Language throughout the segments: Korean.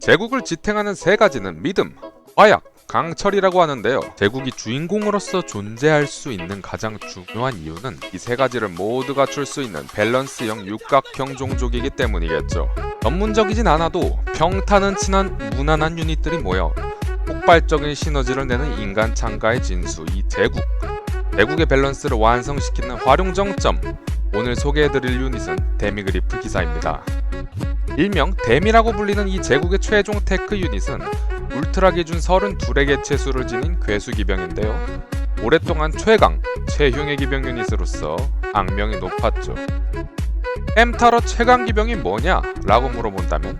제국을 지탱하는 세 가지는 믿음, 화약, 강철이라고 하는데요. 제국이 주인공으로서 존재할 수 있는 가장 중요한 이유는 이 세 가지를 모두 갖출 수 있는 밸런스형 육각형 종족이기 때문이겠죠. 전문적이진 않아도 평타는 친한 무난한 유닛들이 모여 폭발적인 시너지를 내는 인간 창가의 진수 이 제국. 제국의 밸런스를 완성시키는 활용 정점. 오늘 소개해드릴 유닛은 데미그리프 기사입니다. 일명 데미라고 불리는 이 제국의 최종 테크 유닛은 울트라 기준 32의 개체수를 지닌 괴수 기병인데요. 오랫동안 최강, 최흉의 기병 유닛으로서 악명이 높았죠. 엠타러 최강 기병이 뭐냐? 라고 물어본다면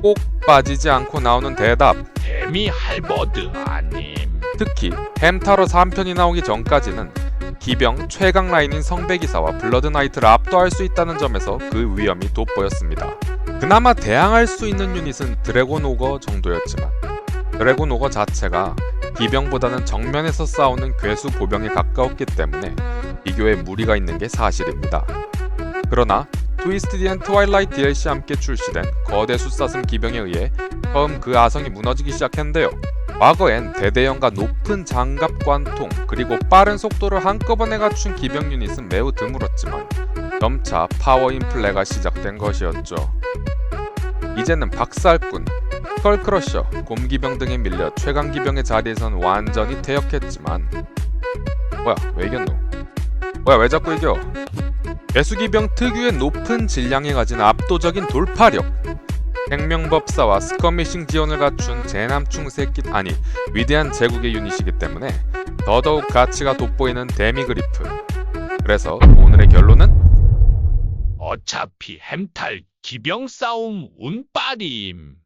꼭 빠지지 않고 나오는 대답. 데미 할버드 아님 특히 햄타러 3편이 나오기 전까지는 기병 최강 라인인 성배기사와 블러드 나이트를 압도할 수 있다는 점에서 그 위험이 돋보였습니다. 그나마 대항할 수 있는 유닛은 드래곤 오거 정도였지만 드래곤 오거 자체가 기병보다는 정면에서 싸우는 괴수 보병에 가까웠기 때문에 비교에 무리가 있는 게 사실입니다. 그러나 트위스티드 앤 트와일라이트 DLC와 함께 출시된 거대 숫사슴 기병에 의해 처음 그 아성이 무너지기 시작했는데요. 과거엔 대대형과 높은 장갑 관통 그리고 빠른 속도를 한꺼번에 갖춘 기병 유닛은 매우 드물었지만 점차 파워 인플레가 시작된 것이었죠. 이제는 박살꾼, 스컬크러셔, 곰기병 등에 밀려 최강기병의 자리에선 완전히 퇴역했지만 뭐야 왜 이겼노? 뭐야 왜 자꾸 이겨? 배수기병 특유의 높은 질량이 가진 압도적인 돌파력 생명법사와 스커미싱 지원을 갖춘 재남충 새끼 아니 위대한 제국의 유닛이기 때문에 더더욱 가치가 돋보이는 데미그리프 그래서 오늘의 결론은 어차피 햄탈 기병 싸움 운빨임